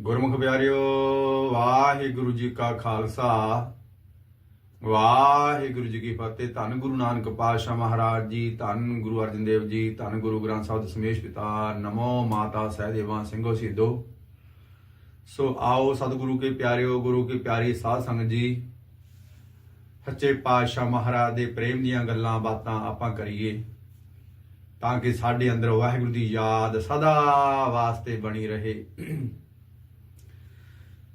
ਗੁਰਮੁਖ ਪਿਆਰਿਓ, ਵਾਹਿਗੁਰੂ ਜੀ ਕਾ ਖਾਲਸਾ। ਵਾਹਿਗੁਰੂ ਜੀ ਕੀ ਫਤਿਹ। ਧੰਨ ਗੁਰੂ ਨਾਨਕ ਪਾਤਸ਼ਾਹ ਮਹਾਰਾਜ ਜੀ, ਧੰਨ ਗੁਰੂ ਅਰਜਨ ਦੇਵ ਜੀ, ਧੰਨ ਗੁਰੂ ਗ੍ਰੰਥ ਸਾਹਿਬ ਦਸ਼ਮੇਸ਼ ਪਿਤਾ, ਨਮੋ ਮਾਤਾ ਸਹਿਦੇਵਾ ਸਿੰਘੋ ਸਿੱਧੋ ਸੋ ਆਓ ਸਤਿਗੁਰੂ ਕੇ ਪਿਆਰਿਓ, ਗੁਰੂ ਕੀ ਪਿਆਰੀ ਸਾਧ ਸੰਗਤ ਜੀ, ਸੱਚੇ ਪਾਤਸ਼ਾਹ ਮਹਾਰਾਜ ਦੇ ਪ੍ਰੇਮ ਦੀਆਂ ਗੱਲਾਂ, ਬਾਤਾਂ ਆਪਾਂ ਕਰੀਏ ਤਾਂ ਕਿ ਸਾਡੇ ਅੰਦਰ ਵਾਹਿਗੁਰੂ ਦੀ ਯਾਦ ਸਦਾ ਵਾਸਤੇ ਬਣੀ ਰਹੇ।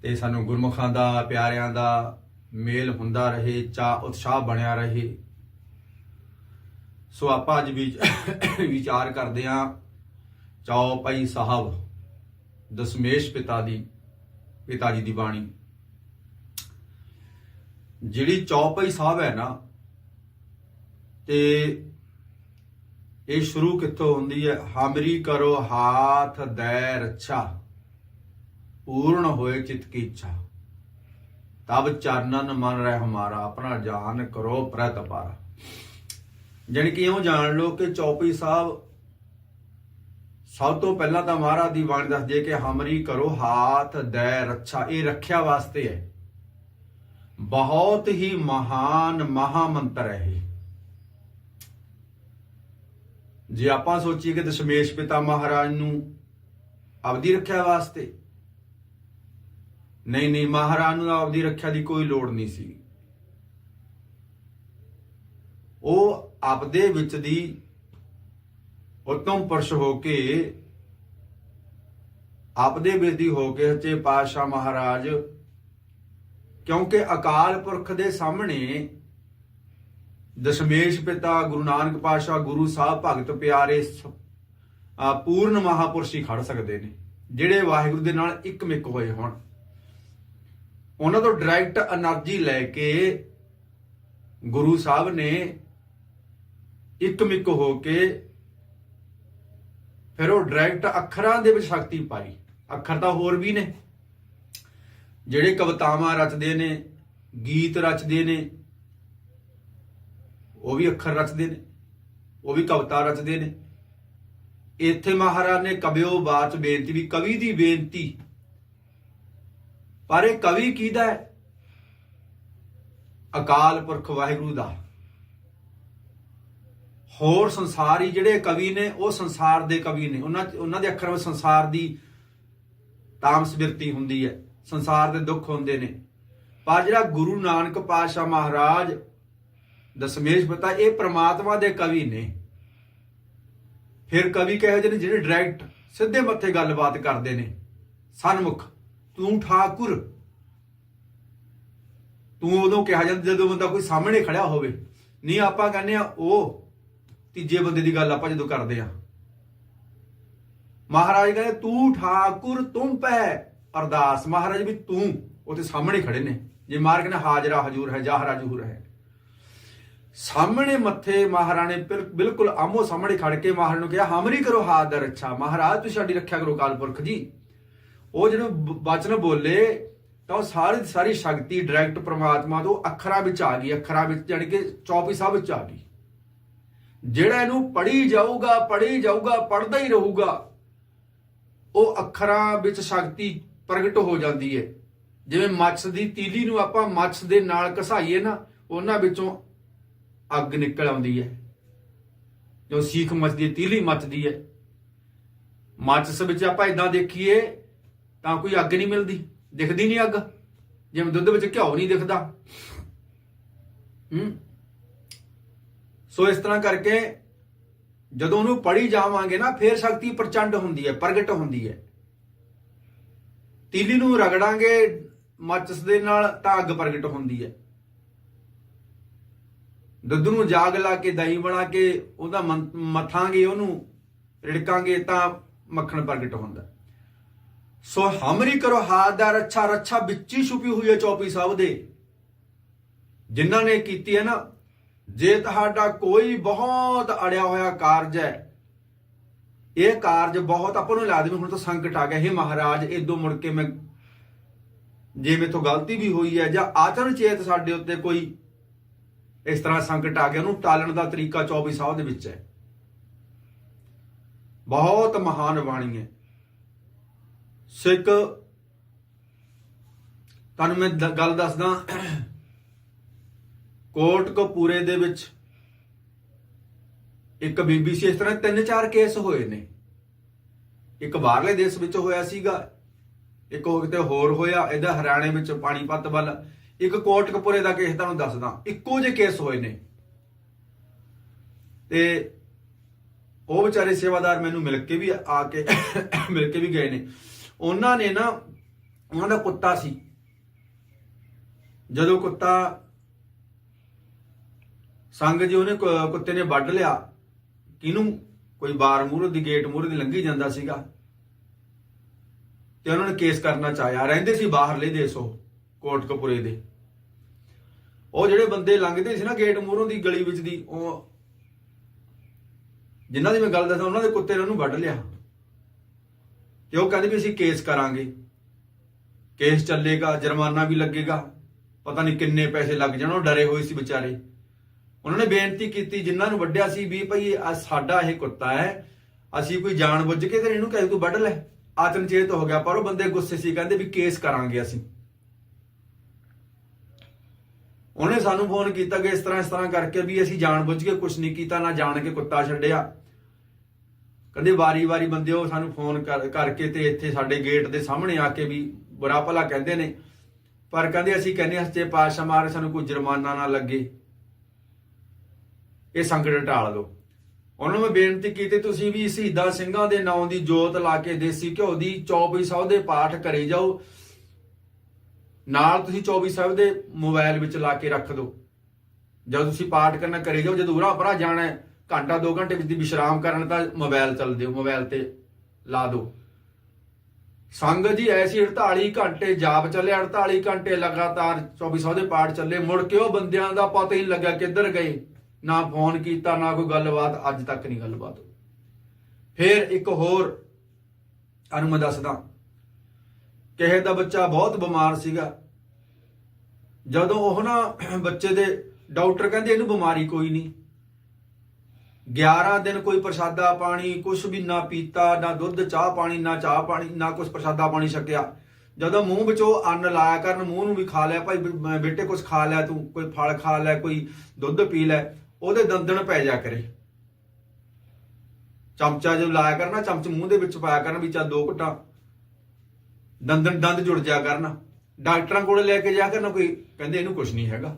ਤੇ ਸਾਨੂੰ ਗੁਰਮੁਖਾਂ ਦਾ, ਪਿਆਰਿਆਂ ਦਾ ਮੇਲ ਹੁੰਦਾ ਰਹੇ ਚਾ ਉਤਸ਼ਾਹ ਬਣਿਆ ਰਹੇ। ਸੋ ਆਪਾਂ ਅੱਜ ਵੀ ਵਿਚਾਰ ਕਰਦੇ ਆਂ ਚੌਪਈ ਸਾਹਿਬ, ਦਸ਼ਮੇਸ਼ ਪਿਤਾ ਦੀ, ਪਿਤਾ ਜੀ ਦੀ ਬਾਣੀ। ਜਿਹੜੀ ਚੌਪਈ ਸਾਹਿਬ ਹੈ ਨਾ, ਤੇ ਇਹ ਸ਼ੁਰੂ ਕਿੱਥੋਂ ਹੁੰਦੀ ਹੈ? ਹਾਮਰੀ ਕਰੋ ਹਾਥ ਦੈ ਰੱਛਾ। ਪੂਰਨ ਹੋਏ ਚਿਤ ਕੀ ਇੱਛਾ। ਤਬ ਚਰਨਨ ਮਨ ਰਹਿ ਹਮਾਰਾ ਆਪਣਾ ਜਾਨ ਕਰੋ ਪ੍ਰਤ ਪਾਰਾ। ਜਾਣੀ ਕਿ ਇਉਂ ਜਾਣ ਲੋ ਕਿ ਚੌਪੀ ਸਾਹਿਬ ਸਭ ਤੋਂ ਪਹਿਲਾਂ ਤਾਂ ਮਹਾਰਾਜ ਦੀ ਬਾਣੀ ਦੱਸਦੀ ਹੈ ਕਿ ਹਮਰੀ ਕਰੋ ਹਾਥ ਦੈ ਰੱਛਾ। ਇਹ ਰੱਖਿਆ ਵਾਸਤੇ ਹੈ। ਬਹੁਤ ਹੀ ਮਹਾਨ ਮਹਾ ਮੰਤਰ ਹੈ ਇਹ। ਜੇ ਆਪਾਂ ਸੋਚੀਏ ਕਿ ਦਸ਼ਮੇਸ਼ ਪਿਤਾ ਮਹਾਰਾਜ ਨੂੰ ਆਪਦੀ ਰੱਖਿਆ ਵਾਸਤੇ ਨਹੀਂ ਨਹੀਂ, ਮਹਾਰਾਜ ਨੂੰ ਆਪਦੀ ਰੱਖਿਆ ਦੀ ਕੋਈ ਲੋੜ ਨਹੀਂ ਸੀ। ਉਹ ਆਪਦੇ ਵਿੱਚ ਦੀ ਉਤਮ ਪਰਸ਼ ਹੋ ਕੇ, ਆਪਦੇ ਵਿੱਚ ਦੀ ਹੋ ਕੇ ਸੱਚੇ ਪਾਤਸ਼ਾਹ ਮਹਾਰਾਜ, ਕਿਉਂਕਿ ਅਕਾਲ ਪੁਰਖ ਦੇ ਸਾਹਮਣੇ ਦਸ਼ਮੇਸ਼ ਪਿਤਾ ਗੁਰੂ ਨਾਨਕ ਪਾਤਸ਼ਾਹ ਗੁਰੂ ਸਾਹਿਬ ਭਗਤ ਪਿਆਰੇ ਪੂਰਨ ਮਹਾਪੁਰਸ਼ ਹੀ ਖੜ ਸਕਦੇ ਨੇ, ਜਿਹੜੇ ਵਾਹਿਗੁਰੂ ਦੇ ਨਾਲ ਇੱਕ ਮਿੱਕ ਹੋਏ ਹੋਣ। ਉਹਨਾਂ ਤੋਂ ਡਾਇਰੈਕਟ એનર્ਜੀ ਲੈ ਕੇ ਗੁਰੂ ਸਾਹਿਬ ਨੇ ਇੱਕਮਿਕ ਹੋ ਕੇ ਫਿਰ ਉਹ ਡਾਇਰੈਕਟ ਅੱਖਰਾਂ ਦੇ ਵਿੱਚ ਸ਼ਕਤੀ ਪਾਈ। ਅੱਖਰ ਤਾਂ ਹੋਰ ਵੀ ਨੇ। ਜਿਹੜੇ ਕਵਿਤਾਵਾਂ ਰਚਦੇ ਨੇ, ਗੀਤ ਰਚਦੇ ਨੇ, ਉਹ ਵੀ ਅੱਖਰ ਰਚਦੇ ਨੇ, ਉਹ ਵੀ ਕਵਿਤਾ ਰਚਦੇ ਨੇ। ਇੱਥੇ ਮਹਾਰਾਜ ਨੇ ਕਬਿਓ ਬਾਤ ਬੇਨਤੀ ਵੀ ਕਵੀ ਦੀ ਬੇਨਤੀ ਪਰ ਇਹ ਕਵੀ ਕਿਹਦਾ ਹੈ? ਅਕਾਲ ਪੁਰਖ ਵਾਹਿਗੁਰੂ ਦਾ। ਹੋਰ ਸੰਸਾਰੀ ਜਿਹੜੇ ਕਵੀ ਨੇ, ਉਹ ਸੰਸਾਰ ਦੇ ਕਵੀ ਨੇ। ਉਹਨਾਂ ਉਹਨਾਂ ਦੇ ਅੱਖਰਾਂ ਵਿੱਚ ਸੰਸਾਰ ਦੀ ਤਾਮਸ ਬਿਰਤੀ ਹੁੰਦੀ ਹੈ। ਸੰਸਾਰ ਦੇ ਦੁੱਖ ਹੁੰਦੇ ਨੇ। ਪਰ ਜਿਹੜਾ ਗੁਰੂ ਨਾਨਕ ਪਾਤਸ਼ਾਹ ਮਹਾਰਾਜ, ਦਸ਼ਮੇਸ਼ ਪਿਤਾ ਇਹ ਪ੍ਰਮਾਤਮਾ ਦੇ ਕਵੀ ਨੇ। ਫਿਰ ਕਵੀ ਕਹੇ ਜਿਹੇ ਨੇ ਜਿਹੜੇ ਡਾਇਰੈਕਟ ਸਿੱਧੇ ਮੱਥੇ ਗੱਲਬਾਤ ਕਰਦੇ ਨੇ। ਸਨਮੁਖ। ਤੂੰ ਠਾਕੁਰ। ਤੂੰ ਉਦੋਂ ਕਿਹਾ ਜਾਂਦਾ ਜਦੋਂ ਬੰਦਾ ਕੋਈ ਸਾਹਮਣੇ ਖੜਿਆ ਹੋਵੇ। ਨਹੀਂ, ਆਪਾਂ ਕਹਿੰਦੇ ਆ, ਉਹ ਤੀਜੇ ਬੰਦੇ ਦੀ ਗੱਲ ਆਪਾਂ ਜਦੋਂ ਕਰਦੇ ਆ। ਮਹਾਰਾਜ ਕਹਿੰਦੇ, ਤੂੰ ਠਾਕੁਰ, ਤੂੰ ਪੈ ਅਰਦਾਸ। ਮਹਾਰਾਜ ਵੀ ਤੂੰ ਉਹਦੇ ਸਾਹਮਣੇ ਖੜੇ ਨੇ। ਜੇ ਮਾਰ ਕਹਿੰਦੇ ਹਾਜ਼ਰਾ ਹਜੂਰ ਹੈ, ਜਾਹਰਾ ਜਹੂਰ ਹੈ। ਸਾਹਮਣੇ ਮੱਥੇ ਮਹਾਰਾਣੇ ਬਿਲ- ਬਿਲਕੁਲ ਆਮੋ ਸਾਹਮਣੇ ਖੜ ਕੇ ਮਹਾਰਾਜ ਨੂੰ ਕਿਹਾ, ਹਮਰੀ ਕਰੋ ਹਾਥ ਦਾ ਰੱਛਾ। ਮਹਾਰਾਜ, ਤੁਸੀਂ ਸਾਡੀ ਰੱਖਿਆ ਕਰੋ ਕਾਲਪੁਰਖ ਜੀ। ਉਹ ਜਦੋਂ ਬਚਨ ਬੋਲੇ, ਤਾਂ ਉਹ ਸਾਰੀ ਸਾਰੀ ਸ਼ਕਤੀ ਡਾਇਰੈਕਟ ਪ੍ਰਮਾਤਮਾ ਤੋਂ ਅੱਖਰਾਂ ਵਿੱਚ ਆ ਗਈ, ਅੱਖਰਾਂ ਵਿੱਚ ਜਾਣੀ ਕਿ 24 ਸਾਹਿਬ ਵਿੱਚ ਆ ਗਈ। ਜਿਹੜਾ ਇਹਨੂੰ ਪੜ੍ਹੀ ਜਾਊਗਾ ਪੜ੍ਹੀ ਜਾਊਗਾ, ਪੜ੍ਹਦਾ ਹੀ ਰਹੂਗਾ, ਉਹ ਅੱਖਰਾਂ ਵਿੱਚ ਸ਼ਕਤੀ ਪ੍ਰਗਟ ਹੋ ਜਾਂਦੀ ਹੈ ਜਿਵੇਂ ਮੱਛ ਦੀ ਤੀਲੀ ਨੂੰ ਆਪਾਂ ਮੱਛ ਦੇ ਨਾਲ ਘਸਾਈਏ ਨਾ, ਉਹਨਾਂ ਵਿੱਚੋਂ ਅੱਗ ਨਿਕਲ ਆਉਂਦੀ ਹੈ ਜੋ ਸੀਖ ਮੱਚਦੀ ਹੈ ਤੀਲੀ ਮੱਚਦੀ ਹੈ ਮੱਛ ਵਿੱਚ ਆਪਾਂ ਇਦਾਂ ਦੇਖੀਏ ਤਾਂ ਕੋਈ ਅੱਗ ਨਹੀਂ ਮਿਲਦੀ। ਦਿਖਦੀ ਨਹੀਂ ਅੱਗ। ਜਿਵੇਂ ਦੁੱਧ ਵਿੱਚ ਘਿਓ ਨਹੀਂ ਦਿਖਦਾ। ਹੂੰ। ਸੋ ਇਸ ਤਰ੍ਹਾਂ ਕਰਕੇ ਜਦੋਂ ਉਹਨੂੰ ਪੜੀ ਜਾਵਾਂਗੇ ਨਾ, ਫੇਰ ਸ਼ਕਤੀ ਪ੍ਰਚੰਡ ਹੁੰਦੀ ਹੈ, ਪ੍ਰਗਟ ਹੁੰਦੀ ਹੈ। ਤੀਲੀ ਨੂੰ ਰਗੜਾਂਗੇ, ਮਾਚਸ ਦੇ ਨਾਲ ਤਾਂ ਅੱਗ ਪ੍ਰਗਟ ਹੁੰਦੀ ਹੈ। ਦੁੱਧ ਨੂੰ ਜਾਗ ਲਾ ਕੇ, ਦਹੀਂ ਬਣਾ ਕੇ, ਉਹਦਾ ਮੰ- ਮਥਾਂਗੇ, ਉਹਨੂੰ ਰਿੜਕਾਂਗੇ ਤਾਂ ਮੱਖਣ ਪ੍ਰਗਟ ਹੁੰਦਾ। ਸੋ ਹਮਰੀ ਕਰੋ ਹਾਥ ਦਾ ਰੱਛਾ ਰੱਛਾ ਵਿੱਚ ਹੀ ਛੁਪੀ ਹੋਈ ਹੈ ਚੌਪੀ ਸਾਹਿਬ ਦੇ। ਜਿਨ੍ਹਾਂ ਨੇ ਕੀਤੀ ਹੈ ਨਾ, ਜੇ ਤੁਹਾਡਾ ਕੋਈ ਬਹੁਤ ਅੜਿਆ ਹੋਇਆ ਕਾਰਜ ਹੈ, ਇਹ ਕਾਰਜ ਬਹੁਤ ਆਪਾਂ ਨੂੰ ਲਾਜ਼ਮੀ ਹੁਣ ਤਾਂ ਸੰਕਟ ਆ ਗਿਆ। ਇਹ ਮਹਾਰਾਜ ਇਦੋਂ ਮੁੜ ਕੇ ਮੈਂ ਜੇ ਮੇਥੋਂ ਗਲਤੀ ਵੀ ਹੋਈ ਹੈ ਜਾਂ ਆਚਰਨ ਚੇਤ ਸਾਡੇ ਉੱਤੇ ਕੋਈ ਇਸ ਤਰ੍ਹਾਂ ਸੰਕਟ ਆ ਗਿਆ, ਉਹਨੂੰ ਟਾਲਣ ਦਾ ਤਰੀਕਾ 24 ਸਾਹਿਬ ਦੇ ਵਿੱਚ ਹੈ। ਬਹੁਤ ਮਹਾਨ ਬਾਣੀ ਹੈ। ਸਿੱਖ, ਤੁਹਾਨੂੰ ਮੈਂ ਗੱਲ ਦੱਸਦਾ। ਕੋਟ ਕਪੂਰੇ ਦੇ ਵਿੱਚ ਇੱਕ ਬੀਬੀ ਸੀ, ਇਸ ਤਰ੍ਹਾਂ ਤਿੰਨ ਚਾਰ ਕੇਸ ਹੋਏ ਨੇ। ਇੱਕ ਬਾਹਰਲੇ ਦੇਸ਼ ਵਿੱਚ ਹੋਇਆ ਸੀਗਾ, ਇੱਕ ਉਹ ਕਿਤੇ ਹੋਰ ਹੋਇਆ, ਇਹਦਾ ਹਰਿਆਣੇ ਵਿੱਚ ਪਾਣੀਪਤ ਵੱਲ। ਇੱਕ ਕੋਟ ਕਪੂਰੇ ਦਾ ਕੇਸ ਤੁਹਾਨੂੰ ਦੱਸਦਾ, ਇੱਕੋ ਜਿਹੇ ਕੇਸ ਹੋਏ ਨੇ। ਤੇ ਉਹ ਵਿਚਾਰੇ ਸੇਵਾਦਾਰ ਮੈਨੂੰ ਮਿਲ ਕੇ ਵੀ ਆ ਕੇ, ਮਿਲ ਕੇ ਵੀ ਗਏ ਨੇ। ਉਹਨਾਂ ਨੇ ਨਾ ਉਹਨਾਂ ਦਾ ਕੁੱਤਾ ਸੀ। ਜਦੋਂ ਕੁੱਤਾ ਸੰਗ ਜੀ ਉਹਨੇ ਕੁੱਤੇ ਨੇ ਵੱਢ ਲਿਆ, ਕਿਹਨੂੰ? ਕੋਈ ਬਾਰ ਮੂਹਰੇ ਦੀ, ਗੇਟ ਮੂਹਰੇ ਦੀ ਲੰਘੀ ਜਾਂਦਾ ਸੀਗਾ। ਤੇ ਉਹਨਾਂ ਨੇ ਕੇਸ ਕਰਨਾ ਚਾਹਿਆ। ਰਹਿੰਦੇ ਸੀ ਬਾਹਰਲੇ ਦੇਸ਼ ਉਹ ਕੋਟ ਕਪੂਰੇ ਦੇ। ਉਹ ਜਿਹੜੇ ਬੰਦੇ ਲੰਘਦੇ ਸੀ ਨਾ ਗੇਟ ਮੂਹਰੋਂ ਦੀ, ਗਲੀ ਵਿੱਚ ਦੀ, ਉਹ ਜਿਨ੍ਹਾਂ ਦੀ ਮੈਂ ਗੱਲ ਦੱਸਾਂ, ਉਹਨਾਂ ਦੇ ਕੁੱਤੇ ਨੇ ਉਹਨੂੰ ਵੱਢ ਲਿਆ। ਤੇ ਉਹ ਕਹਿੰਦੇ ਵੀ ਅਸੀਂ ਕੇਸ ਕਰਾਂਗੇ। ਕੇਸ ਚੱਲੇਗਾ, ਜੁਰਮਾਨਾ ਵੀ ਲੱਗੇਗਾ। ਪਤਾ ਨਹੀਂ ਕਿੰਨੇ ਪੈਸੇ ਲੱਗ ਜਾਣ, ਉਹ ਡਰੇ ਹੋਏ ਸੀ ਵਿਚਾਰੇ। ਉਹਨਾਂ ਨੇ ਬੇਨਤੀ ਕੀਤੀ, ਜਿਨ੍ਹਾਂ ਨੂੰ ਵੱਢਿਆ ਸੀ ਵੀ ਭਾਈ ਆ ਸਾਡਾ ਇਹ ਕੁੱਤਾ ਹੈ, ਅਸੀਂ ਕੋਈ ਜਾਣ ਬੁੱਝ ਕੇ ਤੇ ਇਹਨੂੰ ਕਹੇ ਤੂੰ ਵੱਢ ਲੈ। ਆਤਮਚੇਤ ਹੋ ਗਿਆ, ਪਰ ਉਹ ਬੰਦੇ ਗੁੱਸੇ ਸੀ, ਕਹਿੰਦੇ ਵੀ ਕੇਸ ਕਰਾਂਗੇ ਅਸੀਂ। ਉਹਨੇ ਸਾਨੂੰ ਫੋਨ ਕੀਤਾ ਕਿ ਇਸ ਤਰ੍ਹਾਂ ਇਸ ਤਰ੍ਹਾਂ ਕਰਕੇ ਵੀ ਅਸੀਂ ਜਾਣ ਬੁੱਝ ਕੇ ਕੁਝ ਨਹੀਂ ਕੀਤਾ, ਨਾ ਜਾਣ ਕੇ ਕੁੱਤਾ ਛੱਡਿਆ। ਕਹਿੰਦੇ ਵਾਰੀ-ਵਾਰੀ ਬੰਦੇ ਉਹ ਸਾਨੂੰ ਫੋਨ ਕਰ- ਕਰਕੇ ਤੇ ਇੱਥੇ ਸਾਡੇ ਗੇਟ ਦੇ ਸਾਹਮਣੇ ਆ ਕੇ ਵੀ ਬੁਰਾ ਭਲਾ ਕਹਿੰਦੇ ਨੇ। ਪਰ ਕਹਿੰਦੇ ਅਸੀਂ ਕਹਿੰਦੇ ਹਾਂ, ਸੱਚੇ ਪਾਤਸ਼ਾਹ ਮਾਰੇ ਸਾਨੂੰ ਕੋਈ ਜੁਰਮਾਨਾ ਨਾ ਲੱਗੇ। ਇਹ ਸੰਕਟ ਢਾਲ ਦਿਓ। ਉਹਨਾਂ ਨੂੰ ਮੈਂ ਬੇਨਤੀ ਕੀਤੀ, ਤੁਸੀਂ ਵੀ ਸ਼ਹੀਦਾਂ ਸਿੰਘਾਂ ਦੇ ਨਾਂ ਦੀ ਜੋਤ ਲਾ ਕੇ ਦੇਸੀ ਘਿਓ ਦੀ 24 ਸਾਹਿਬ ਦੇ ਪਾਠ ਕਰੇ ਜਾਓ। ਨਾਲ ਤੁਸੀਂ 24 ਸਾਹਿਬ ਦੇ ਮੋਬਾਈਲ ਵਿੱਚ ਲਾ ਕੇ ਰੱਖ ਦਿਓ। ਜਦੋਂ ਤੁਸੀਂ ਪਾਠ ਕਰਨਾ ਕਰੇ ਜਾਓ, ਜਦੋਂ ਉਰਾ ਪਰਾ ਜਾਣਾ ਘੰਟਾ 2 ਘੰਟੇ ਵਿੱਚ ਦੀ ਵਿਸ਼ਰਾਮ ਕਰਨ ਤਾਂ ਮੋਬਾਈਲ ਚੱਲ ਦਿਓ ਮੋਬਾਈਲ ਤੇ ਲਾ ਦਿਓ। ਸੰਗਤ ਜੀ ਐਸੀ 48 ਘੰਟੇ ਜਾਪ ਚੱਲੇ 48 ਘੰਟੇ ਲਗਾਤਾਰ 2400 ਦੇ ਪਾਠ ਚੱਲੇ, ਮੁੜ ਕੇ ਉਹ ਬੰਦਿਆਂ ਦਾ ਪਤਾ ਹੀ ਨਹੀਂ ਲੱਗਾ ਕਿੱਧਰ ਗਏ। ਨਾ ਫੋਨ ਕੀਤਾ, ਨਾ ਕੋਈ ਗੱਲਬਾਤ, ਅੱਜ ਤੱਕ ਨਹੀਂ ਗੱਲਬਾਤ ਫਿਰ ਇੱਕ ਹੋਰ ਅਨੂ ਮੈਂ ਦੱਸਦਾ। ਕਿਸੇ ਦਾ ਬੱਚਾ ਬਹੁਤ ਬਿਮਾਰ ਸੀਗਾ। ਜਦੋਂ ਉਹ ਨਾ ਬੱਚੇ ਦੇ ਡਾਕਟਰ ਕਹਿੰਦੇ ਇਹਨੂੰ ਬਿਮਾਰੀ ਕੋਈ ਨਹੀਂ। 11 ਦਿਨ ਕੋਈ ਪ੍ਰਸ਼ਾਦਾ ਪਾਣੀ ਕੁਝ ਵੀ ਨਾ ਪੀਤਾ, ਨਾ ਦੁੱਧ, ਚਾਹ ਪਾਣੀ, ਨਾ ਚਾਹ ਪਾਣੀ, ਨਾ ਕੁਝ ਪ੍ਰਸ਼ਾਦਾ ਪਾਣੀ ਛਕਿਆ। ਜਦੋਂ ਮੂੰਹ ਵਿੱਚੋਂ ਅੰਨ ਲਾਇਆ ਕਰਨ, ਮੂੰਹ ਨੂੰ ਵੀ ਖਾ ਲਿਆ, ਭਾਈ ਬੇਟੇ ਕੁਝ ਖਾ ਲਿਆ ਤੂੰ, ਕੋਈ ਫਲ ਖਾ ਲੈ, ਕੋਈ ਦੁੱਧ ਪੀ ਲੈ, ਉਹਦੇ ਦੰਦਣ ਪੈ ਜਾ ਕਰੇ। ਚਮਚਾ ਜਦੋਂ ਲਾਇਆ ਕਰਨਾ ਚਮਚ ਮੂੰਹ ਦੇ ਵਿੱਚ ਪਾਇਆ ਕਰਨ ਵੀ ਚਾ ਦੋ ਘਟਾ। ਦੰਦਣ ਦੰਦ ਜੁੜ ਜਾ ਕਰਨ। ਡਾਕਟਰਾਂ ਕੋਲ ਲੈ ਕੇ ਜਾ ਕਰਨਾ ਕੋਈ, ਕਹਿੰਦੇ ਇਹਨੂੰ ਕੁਝ ਨਹੀਂ ਹੈਗਾ।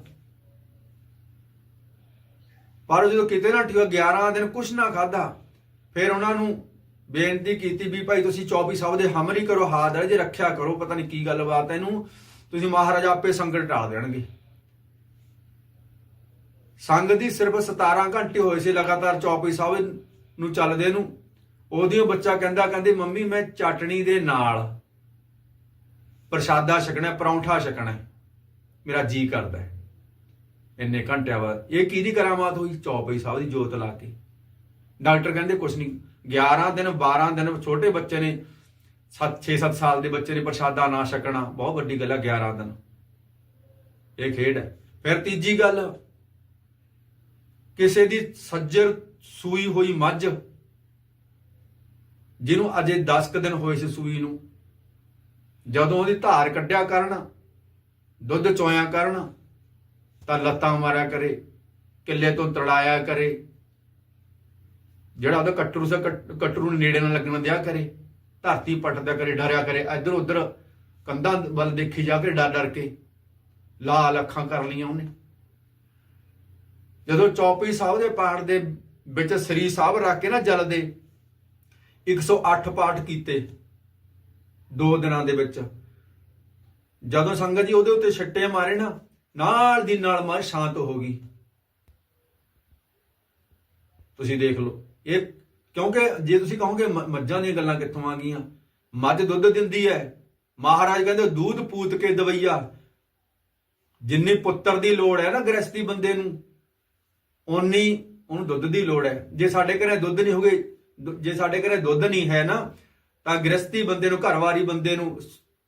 ਪਰ ਜਦੋਂ ਕਿਤੇ ਨਾ ਠੀਕ 11 ਦਿਨ ਕੁਛ ਨਾ ਖਾਦਾ ਫਿਰ ਉਹਨਾਂ ਨੂੰ ਬੇਨਤੀ ਕੀਤੀ ਵੀ ਭਾਈ ਤੁਸੀਂ 24 ਸੌ ਦੇ ਹਮਰੀ ਕਰੋ, ਹਾਜ਼ਰ ਜੇ ਰੱਖਿਆ ਕਰੋ, ਪਤਾ ਨਹੀਂ ਕੀ ਗੱਲਬਾਤ ਹੈ ਇਹਨੂੰ, ਤੁਸੀਂ ਮਹਾਰਾਜ ਆਪੇ ਸੰਕਟ ਟਾਲ ਦੇਣਗੇ। ਸੰਗ ਦੀ ਸਿਰਫ 17 ਘੰਟੇ ਹੋਏ ਸੀ ਲਗਾਤਾਰ 24 ਸੌ ਨੂੰ ਚੱਲਦੇ ਨੂੰ, ਉਹਦੀ ਉਹ ਬੱਚਾ ਕਹਿੰਦਾ, ਕਹਿੰਦੀ, ਮੰਮੀ, ਮੈਂ ਚਟਣੀ ਦੇ ਨਾਲ ਪ੍ਰਸ਼ਾਦਾ ਛਕਣਾ, ਪਰੌਂਠਾ ਛਕਣਾ, ਮੇਰਾ ਜੀ ਕਰਦਾ ਹੈ। ਇੰਨੇ ਘੰਟਿਆਂ ਬਾਅਦ। ਇਹ ਕਿਹਦੀ ਕਰਾਮਾਤ ਹੋਈ? ਚੌਪਈ ਸਾਹਿਬ ਦੀ ਜੋਤ ਲਾ ਕੇ। ਡਾਕਟਰ ਕਹਿੰਦੇ ਕੁਛ ਨਹੀਂ। 11 ਦਿਨ 12 ਦਿਨ ਛੋਟੇ ਬੱਚੇ ਨੇ 7 6-7 ਸਾਲ ਦੇ ਬੱਚੇ ਨੇ ਪ੍ਰਸ਼ਾਦਾ ਨਾ ਛਕਣਾ। ਬਹੁਤ ਵੱਡੀ ਗੱਲ ਹੈ 11 ਦਿਨ। ਇਹ ਖੇਡ ਹੈ। ਫਿਰ ਤੀਜੀ ਗੱਲ, ਕਿਸੇ ਦੀ ਸੱਜਰ ਸੂਈ ਹੋਈ ਮੱਝ, ਜਿਹਨੂੰ ਅਜੇ 10 ਕੁ ਦਿਨ ਹੋਏ ਸੀ ਸੂਈ ਨੂੰ, ਜਦੋਂ ਉਹਦੀ ਧਾਰ ਕੱਢਿਆ ਕਰਨ, ਦੁੱਧ ਚੋਇਆ ਕਰਨ ਤਾਂ ਲੱਤਾਂ ਮਾਰਿਆ ਕਰੇ, ਕਿੱਲੇ ਤੋਂ ਤੜਾਇਆ ਕਰੇ। ਜਿਹੜਾ ਉਹਦਾ ਕਟਰੂ ਸੇ ਕਟਰੂ ਨੂੰ ਨੇੜੇ ਨਾਲ ਲੱਗਣ ਦਿਆ ਕਰੇ, ਧਰਤੀ ਪਟਦਾ ਕਰੇ, ਡਰਿਆ ਕਰੇ। ਇੱਧਰ ਉੱਧਰ ਕੰਧਾਂ ਵੱਲ ਦੇਖੀ ਜਾ ਕੇ ਡਰ ਡਰ ਕੇ ਲਾਲ ਅੱਖਾਂ ਕਰ ਲੀਆਂ ਉਹਨੇ। ਜਦੋਂ ਚੌਪੀ ਸਾਹਿਬ ਦੇ ਪਾਠ ਦੇ ਵਿੱਚ ਸ੍ਰੀ ਸਾਹਿਬ ਰੱਖ ਕੇ ਨਾ ਜਲ ਦੇ 108 ਪਾਠ ਕੀਤੇ ਦੋ ਦਿਨਾਂ ਦੇ ਵਿੱਚ। ਜਦੋਂ ਸੰਗਤ ਜੀ ਉਹਦੇ ਉੱਤੇ ਛੱਟੇ ਮਾਰੇ ਨਾ ਨਾਲ ਦੀ ਨਾਲ ਮਨ ਸ਼ਾਂਤ ਹੋ ਗਈ। ਤੁਸੀਂ ਦੇਖ ਲਓ, ਇਹ ਕਿਉਂਕਿ ਜੇ ਤੁਸੀਂ ਕਹੋਗੇ ਮੱਝਾਂ ਦੀਆਂ ਗੱਲਾਂ ਕਿੱਥੋਂ ਆ ਗਈਆਂ? ਮੱਝ ਦੁੱਧ ਦਿੰਦੀ ਹੈ। ਮਹਾਰਾਜ ਕਹਿੰਦੇ ਦੁੱਧ ਪੂਤ ਕੇ ਦਵਈਆ। ਜਿੰਨੀ ਪੁੱਤਰ ਦੀ ਲੋੜ ਹੈ ਨਾ ਗ੍ਰਸਤੀ ਬੰਦੇ ਨੂੰ, ਓਨੀ ਉਹਨੂੰ ਦੁੱਧ ਦੀ ਲੋੜ ਹੈ। ਜੇ ਸਾਡੇ ਘਰੇ ਦੁੱਧ ਨਹੀਂ ਹੋਗੇ ਦੁ- ਜੇ ਸਾਡੇ ਘਰੇ ਦੁੱਧ ਨਹੀਂ ਹੈ ਨਾ, ਤਾਂ ਗ੍ਰਸਤੀ ਬੰਦੇ ਨੂੰ, ਘਰਵਾਰੀ ਬੰਦੇ ਨੂੰ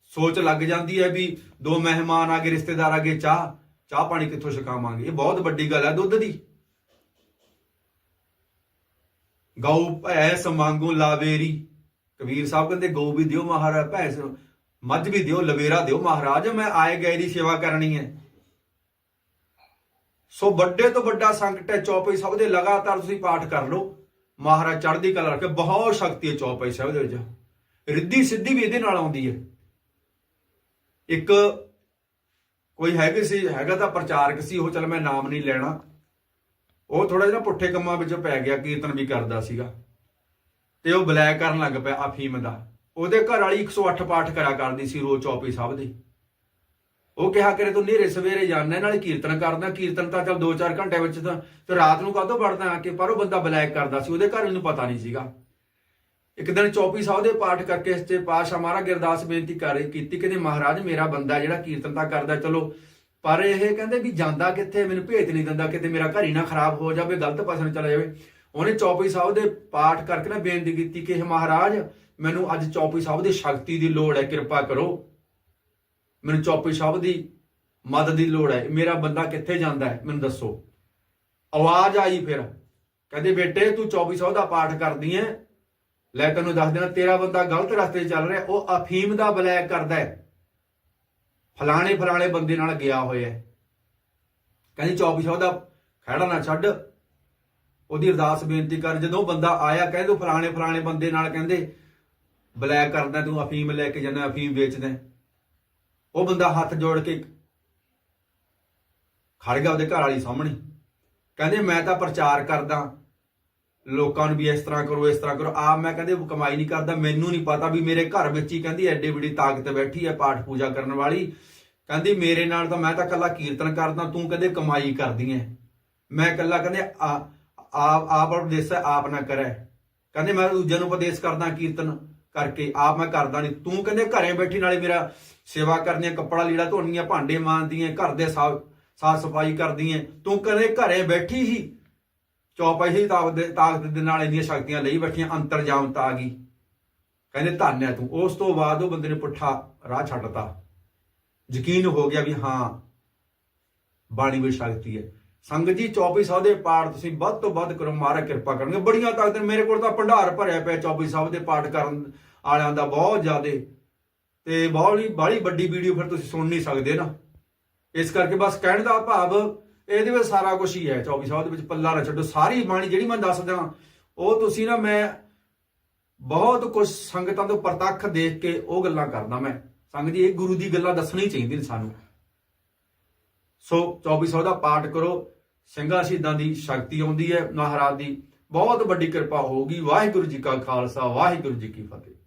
ਸੋਚ ਲੱਗ ਜਾਂਦੀ ਹੈ ਵੀ ਦੋ ਮਹਿਮਾਨ ਆ ਗਏ, ਰਿਸ਼ਤੇਦਾਰ ਆ ਗਏ, ਚਾਹ ਚਾਹ ਪਾਣੀ ਕਿੱਥੋਂ ਛਕਾਵਾਂਗੇ? ਇਹ ਬਹੁਤ ਵੱਡੀ ਗੱਲ ਹੈ ਦੁੱਧ ਦੀ। ਗਊ ਭੈਸ ਮੰਗੂ ਲਾਵੇਰੀ। ਕਬੀਰ ਸਾਹਿਬ ਕਹਿੰਦੇ, ਗਊ ਵੀ ਦਿਓ ਮਹਾਰਾਜ, ਭੈਸ, ਮੱਝ ਵੀ ਦਿਓ, ਲਵੇਰਾ ਦਿਓ ਮਹਾਰਾਜ, ਮੈਂ ਆਏ ਗਏ ਦੀ ਸੇਵਾ ਕਰਨੀ ਹੈ। ਸੋ ਵੱਡੇ ਤੋਂ ਵੱਡਾ ਸੰਕਟ ਹੈ, ਚੌਪਈ ਸਾਹਿਬ ਦੇ ਲਗਾਤਾਰ ਤੁਸੀਂ ਪਾਠ ਕਰ ਲਓ। ਮਹਾਰਾਜ ਚੜ੍ਹਦੀ ਕਲਾ ਰੱਖੇ, ਬਹੁਤ ਸ਼ਕਤੀ ਹੈ ਚੌਪਈ ਸਾਹਿਬ ਦੇ ਵਿੱਚ। ਰਿੱਧੀ ਸਿੱਧੀ ਵੀ ਇਹਦੇ ਨਾਲ ਆਉਂਦੀ ਹੈ। ਇੱਕ ਕੋਈ ਹੈਗੇ ਸੀ, ਹੈਗਾ ਤਾਂ ਪ੍ਰਚਾਰਕ ਸੀ, ਉਹ ਚਲ ਮੈਂ ਨਾਮ ਨਹੀਂ ਲੈਣਾ। ਉਹ ਥੋੜਾ ਜਿਹਾ ਪੁੱਠੇ ਕੰਮਾਂ ਵਿੱਚ ਪੈ ਗਿਆ, ਕੀਰਤਨ ਵੀ ਕਰਦਾ ਸੀਗਾ। ਤੇ ਉਹ ਬਲੈਕ ਕਰਨ ਲੱਗ ਪਿਆ ਅਫੀਮ ਦਾ। ਉਹਦੇ ਘਰ ਵਾਲੀ 108 ਪਾਠ ਕਰਾ ਕਰਦੀ ਸੀ ਰੋਜ਼ ਚੌਪੀ ਸਾਹਿਬ ਦੀ। ਉਹ ਕਿਹਾ, ਕਰੇ ਤੂੰ ਨੇਰੇ ਸਵੇਰੇ ਜਾਂਦਾ, ਨਾਲੇ ਕੀਰਤਨ ਕਰਦਾ। ਕੀਰਤਨ ਤਾਂ ਚਲ 2-4 ਘੰਟੇ ਵਿੱਚ ਤਾਂ ਤੇ ਰਾਤ ਨੂੰ ਕਾਹਦੋਂ ਵੜਦਾ ਆ ਕੇ? ਪਰ ਉਹ ਬੰਦਾ ਬਲੈਕ ਕਰਦਾ ਸੀ, ਉਹਦੇ ਘਰ ਨੂੰ ਪਤਾ ਨਹੀਂ ਸੀਗਾ। ਇੱਕ ਦਿਨ ਚੌਪੀ ਸਾਹਿਬ ਦੇ ਪਾਠ ਕਰਕੇ ਇਸ ਤੇ ਪਾਸ਼ਾ ਗਿਰਦਾਸ ਬੇਨਤੀ ਕਰ ਕੀਤੀ ਕਹਿੰਦੇ ਮਹਾਰਾਜ ਮੇਰਾ ਬੰਦਾ ਜਿਹੜਾ ਕੀਰਤਨ ਤਾਂ ਕਰਦਾ ਚਲੋ। ਪਰ ਇਹ ਕਹਿੰਦੇ ਵੀ ਜਾਂਦਾ ਕਿੱਥੇ, ਮੈਨੂੰ ਭੇਤ ਨਹੀਂ ਦਿੰਦਾ ਕਿਤੇ ਮੇਰਾ ਘਰ ਹੀ ਨਾ ਖਰਾਬ ਹੋ ਜਾਵੇ, ਗਲਤ ਪਾਸੇ ਨੂੰ ਚਲਾ ਜਾਵੇ। ਉਹਨੇ ਚੌਪੀ ਸਾਹਿਬ ਦੇ ਪਾਠ ਕਰਕੇ ਨਾ ਬੇਨਤੀ ਕੀਤੀ ਕਿ ਇਹ ਮਹਾਰਾਜ, ਮੈਨੂੰ ਅੱਜ ਚੌਪੀ ਸਾਹਿਬ ਦੀ ਸ਼ਕਤੀ ਦੀ ਲੋੜ ਹੈ, ਕਿਰਪਾ ਕਰੋ। ਮੈਨੂੰ ਚੌਪੀ ਸਾਹਿਬ ਦੀ ਮਦਦ ਦੀ ਲੋੜ ਹੈ, ਮੇਰਾ ਬੰਦਾ ਕਿੱਥੇ ਜਾਂਦਾ ਹੈ, ਮੈਨੂੰ ਦੱਸੋ। ਆਵਾਜ਼ ਆਈ ਫਿਰ। ਕਹਿੰਦੇ, ਬੇਟੇ, ਤੂੰ ਚੌਪੀ ਸਾਹਿਬ ਦਾ ਪਾਠ ਕਰਦੀ ਐ ਲੈ ਤੈਨੂੰ ਦੱਸ ਦੇਣਾ ਤੇਰਾ ਬੰਦਾ ਗਲਤ ਰਸਤੇ ਚੱਲ ਰਿਹਾ, ਉਹ ਅਫੀਮ ਦਾ ਬਲੈਕ ਕਰਦਾ ਹੈ। ਫਲਾਣੇ ਫਲਾਣੇ ਬੰਦੇ ਨਾਲ ਗਿਆ ਹੋਇਆ ਕਹਿੰਦੀ ਚੌਪ ਸਾਹਿਬ ਦਾ ਖੜਾ ਨਾ ਛੱਡ। ਉਹਦੀ ਅਰਦਾਸ ਬੇਨਤੀ ਕਰ, ਜਦੋਂ ਬੰਦਾ ਆਇਆ ਕਹਿੰਦੇ ਤੂੰ ਫਲਾਣੇ ਫਲਾਣੇ ਬੰਦੇ ਨਾਲ, ਕਹਿੰਦੇ, ਬਲੈਕ ਕਰਦਾ, ਤੂੰ ਅਫੀਮ ਲੈ ਕੇ ਜਾਂਦਾ, ਅਫੀਮ ਵੇਚਦਾ ਉਹ ਬੰਦਾ ਹੱਥ ਜੋੜ ਕੇ ਖੜ ਗਿਆ ਉਹਦੇ ਘਰ ਵਾਲੀ ਸਾਹਮਣੇ। ਕਹਿੰਦੇ, ਮੈਂ ਤਾਂ ਪ੍ਰਚਾਰ ਕਰਦਾ ਲੋਕਾਂ ਨੂੰ ਵੀ ਇਸ ਤਰ੍ਹਾਂ ਕਰੋ, ਇਸ ਤਰ੍ਹਾਂ ਕਰੋ। ਆਪ ਮੈਂ ਕਹਿੰਦੇ, ਕਮਾਈ ਨਹੀਂ ਕਰਦਾ, ਮੈਨੂੰ ਨਹੀਂ ਪਤਾ ਵੀ ਮੇਰੇ ਘਰ ਵਿੱਚ ਹੀ ਕਹਿੰਦੀ ਐਡੇ ਵੱਡੀ ਤਾਕਤ ਬੈਠੀ ਹੈ ਪਾਠ ਪੂਜਾ ਕਰਨ ਵਾਲੀ। ਕਹਿੰਦੀ, ਮੇਰੇ ਨਾਲ ਤਾਂ ਮੈਂ ਤਾਂ ਕੱਲਾ ਕੀਰਤਨ ਕਰਦਾ, ਤੂੰ ਕਹਿੰਦੇ ਕਮਾਈ ਕਰਦੀ ਐ। ਮੈਂ ਕੱਲਾ ਕਹਿੰਦੇ, ਆ- ਆਪ ਆਪ ਉਪਦੇਸ਼ ਆਪ ਨਾ ਕਰੈ। ਕਹਿੰਦੇ, ਮੈਂ ਦੂਜਿਆਂ ਨੂੰ ਉਪਦੇਸ਼ ਕਰਦਾ ਕੀਰਤਨ ਕਰਕੇ, ਆਪ ਮੈਂ ਕਰਦਾ ਨਹੀਂ। ਤੂੰ ਕਹਿੰਦੇ ਘਰੇ ਬੈਠੀ ਨਾਲੇ ਮੇਰਾ ਸੇਵਾ ਕਰਨੀਆਂ ਕੱਪੜਾ ਲੀੜਾ ਧੋਣੀਆਂ ਭਾਂਡੇ ਮਾਂਜਦੀਆਂ ਘਰ ਦੇ ਸਾਫ਼ ਸਫ਼ਾਈ ਕਰਦੀ ਹੈ ਤੂੰ ਕਹਿੰਦੇ ਘਰੇ ਬੈਠੀ ਹੀ ਚੌਪਾਈ ਹੀ ਤਾਕਤ ਦੇ ਤਾਕਤ ਦੇ ਨਾਲ ਇੰਨੀਆਂ ਸ਼ਕਤੀਆਂ ਲਈ ਬੈਠੀਆਂ ਅੰਤਰਜਾਮਤਾ ਆ ਗਈ। ਕਹਿੰਦੇ ਧੰਨ ਹੈ ਤੂੰ। ਉਸ ਤੋਂ ਬਾਅਦ ਉਹ ਬੰਦੇ ਨੇ ਪੁੱਠਾ ਰਾਹ ਛੱਡਤਾ ਯਕੀਨ ਹੋ ਗਿਆ ਵੀ ਹਾਂ, ਬਾਣੀ ਵਿੱਚ ਸ਼ਕਤੀ ਹੈ। ਸੰਗਤ ਜੀ 24 ਸਾਹਿਬ ਦੇ ਪਾਠ ਤੁਸੀਂ ਵੱਧ ਤੋਂ ਵੱਧ ਕਰੋ। ਮਹਾਰਾਜ ਕਿਰਪਾ ਕਰਨਗੇ। ਬੜੀਆਂ ਤਾਕਤਾਂ ਮੇਰੇ ਕੋਲ ਤਾਂ ਭੰਡਾਰ ਭਰਿਆ ਪਿਆ 24 ਸਾਹਿਬ ਦੇ ਪਾਠ ਕਰਨ ਵਾਲਿਆਂ ਦਾ ਬਹੁਤ ਜ਼ਿਆਦੇ। ਤੇ ਬਾਹਲੀ ਬਾਹਲੀ ਵੱਡੀ ਵੀਡੀਓ ਫਿਰ ਤੁਸੀਂ ਸੁਣ ਨਹੀਂ ਸਕਦੇ ਨਾ। ਇਸ ਕਰਕੇ ਬਸ ਕਹਿਣ ਦਾ ਭਾਵ ਇਹਦੇ ਵਿੱਚ ਸਾਰਾ ਕੁਝ ਹੀ ਹੈ 24 ਸਾਹਿਬ ਦੇ ਵਿੱਚ ਪੱਲਾ ਨਾ ਛੱਡੋ, ਸਾਰੀ ਬਾਣੀ ਜਿਹੜੀ ਮੈਂ ਦੱਸਦਾ ਉਹ ਤੁਸੀਂ ਨਾ ਮੈਂ ਬਹੁਤ ਕੁਝ ਸੰਗਤਾਂ ਤੋਂ ਪ੍ਰਤੱਖ ਦੇਖ ਕੇ ਉਹ ਗੱਲਾਂ ਕਰਦਾ ਮੈਂ। ਸੰਗਤ ਜੀ, ਇਹ ਗੁਰੂ ਦੀ ਗੱਲਾਂ ਦੱਸਣੀ ਚਾਹੀਦੀ ਨੇ ਸਾਨੂੰ। ਸੋ 2400 ਦਾ ਪਾਠ ਕਰੋ, ਸਿੰਘਾਂ ਸ਼ਹੀਦਾਂ ਦੀ ਸ਼ਕਤੀ ਆਉਂਦੀ ਹੈ ਮਹਾਰਾਜ ਦੀ। ਬਹੁਤ ਵੱਡੀ ਕਿਰਪਾ ਹੋਊਗੀ। ਵਾਹਿਗੁਰੂ ਜੀ ਕਾ ਖਾਲਸਾ, ਵਾਹਿਗੁਰੂ ਜੀ ਕੀ ਫਤਿਹ।